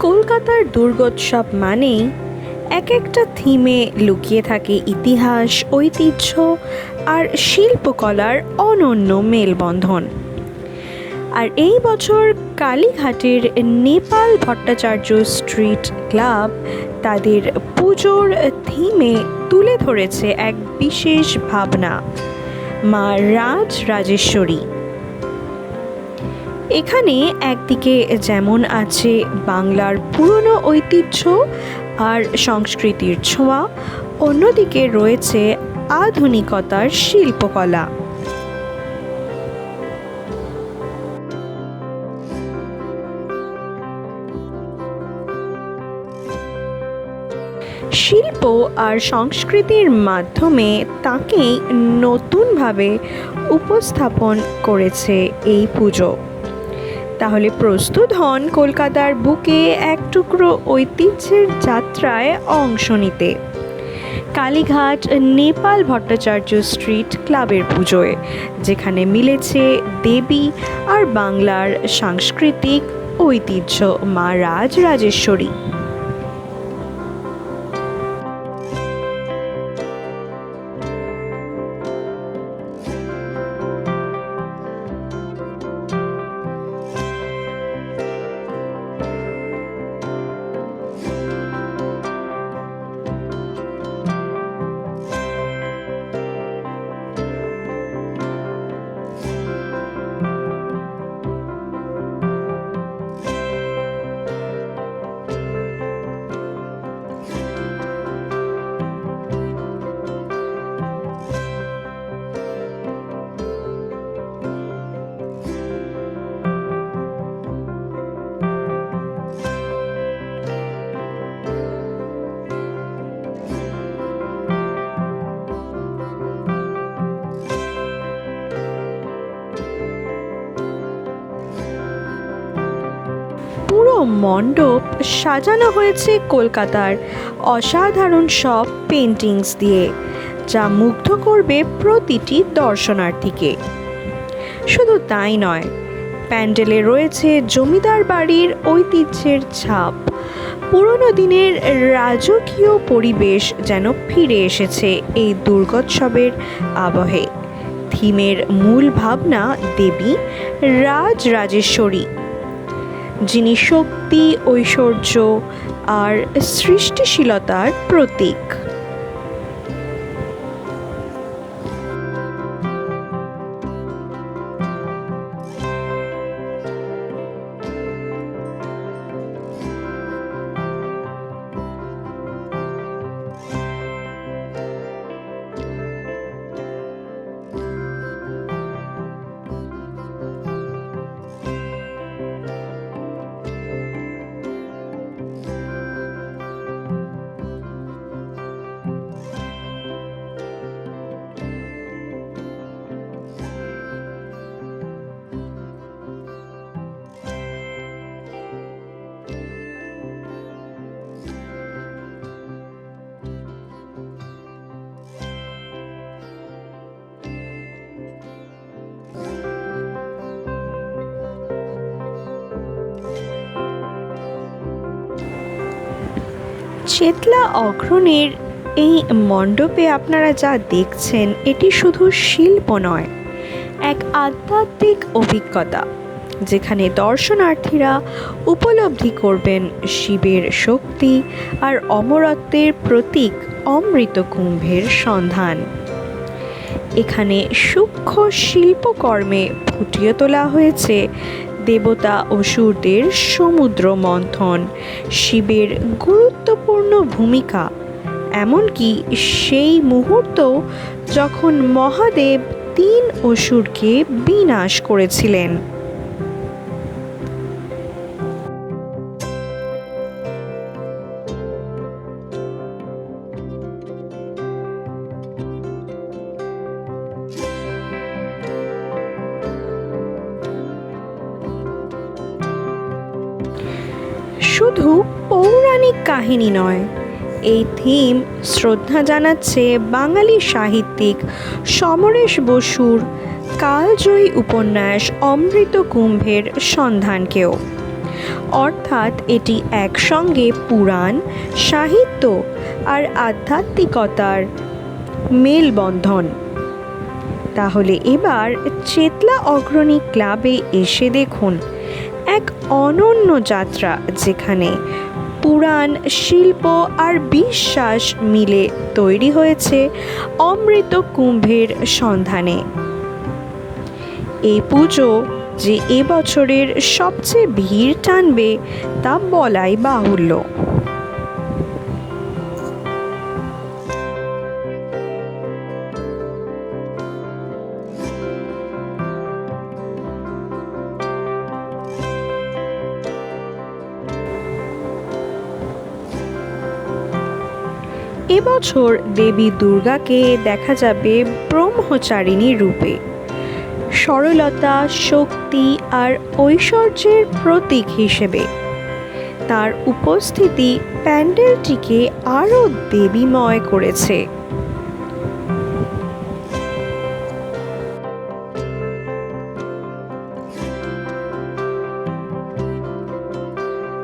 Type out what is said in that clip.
কলকাতার দুর্গোৎসব মানেই এক একটা থিমে লুকিয়ে থাকে ইতিহাস, ঐতিহ্য আর শিল্পকলার অনন্য মেলবন্ধন। আর এই বছর কালীঘাটের নেপাল ভট্টাচার্য স্ট্রিট ক্লাব তাদের পুজোর থিমে তুলে ধরেছে এক বিশেষ ভাবনা, মা রাজ রাজেশ্বরী। এখানে একদিকে যেমন আছে বাংলার পুরনো ঐতিহ্য আর সংস্কৃতির ছোঁয়া, অন্যদিকে রয়েছে আধুনিকতার শিল্পকলা। শিল্প আর সংস্কৃতির মাধ্যমে তাকেই নতুনভাবে উপস্থাপন করেছে এই পুজো। তাহলে প্রস্তুত হন কলকাতার বুকে এক টুকরো ঐতিহ্যের যাত্রায় অংশ নিতে। কালীঘাট নেপাল ভট্টাচার্য স্ট্রিট ক্লাবের পুজোয়, যেখানে মিলেছে দেবী আর বাংলার সাংস্কৃতিক ঐতিহ্য মা রাজ রাজেশ্বরী। মণ্ডপ সাজানো হয়েছে কলকাতার অসাধারণ সব পেন্টিংস দিয়ে, যা মুগ্ধ করবে প্রতিটি দর্শনার্থীকে। শুধু তাই নয়, প্যান্ডেলে রয়েছে জমিদার বাড়ির ঐতিহ্যের ছাপ। পুরনো দিনের রাজকীয় পরিবেশ যেন ফিরে এসেছে এই দুর্গোৎসবের আবহে। থিমের মূল ভাবনা দেবী রাজ রাজেশ্বরী যিনি শক্তি ঐশ্বর্য আর সৃষ্টিশীলতার প্রতীক। চেতলা অগ্রণের এই মণ্ডপে আপনারা যা দেখছেন, এটি শুধু শিল্প নয়, এক আধ্যাত্মিক অভিজ্ঞতা, যেখানে দর্শনার্থীরা উপলব্ধি করবেন শিবের শক্তি আর অমরত্বের প্রতীক অমৃত কুম্ভের সন্ধান। এখানে সূক্ষ্ম শিল্পকর্মে ফুটিয়ে তোলা হয়েছে দেবতা অসুরদের সমুদ্র মন্থন শিবের গুরুত্বপূর্ণ ভূমিকা। এমনকি সেই মুহূর্ত যখন মহাদেব তিন অসুরকে বিনাশ করেছিলেন। শুধু পৌরাণিক কাহিনী নয়, এই থিম শ্রদ্ধা জানাচ্ছে বাঙালি সাহিত্যিক সমরেশ বসুর কালজয়ী উপন্যাস অমৃত কুম্ভের সন্ধানকেও। অর্থাৎ এটি একসঙ্গে পুরাণ, সাহিত্য আর আধ্যাত্মিকতার মেলবন্ধন। তাহলে এবার চেতলা অগ্রণী ক্লাবে এসে দেখুন এক অনন্য যাত্রা যেখানে পুরাণ, শিল্প আর বিশ্বাস মিলে তৈরি হয়েছে অমৃত কুম্ভের সন্ধানে। এই পুজো যে এবছরের সবচেয়ে ভিড় টানবে তা বলাই বাহুল্য। এবছর দেবী দুর্গাকে দেখা যাবে ব্রহ্মচারিণী রূপে। সরলতা, শক্তি আর ঐশ্বর্যের প্রতীক হিসেবে। তার উপস্থিতি প্যান্ডেলটিকে আরও দেবীময় করেছে।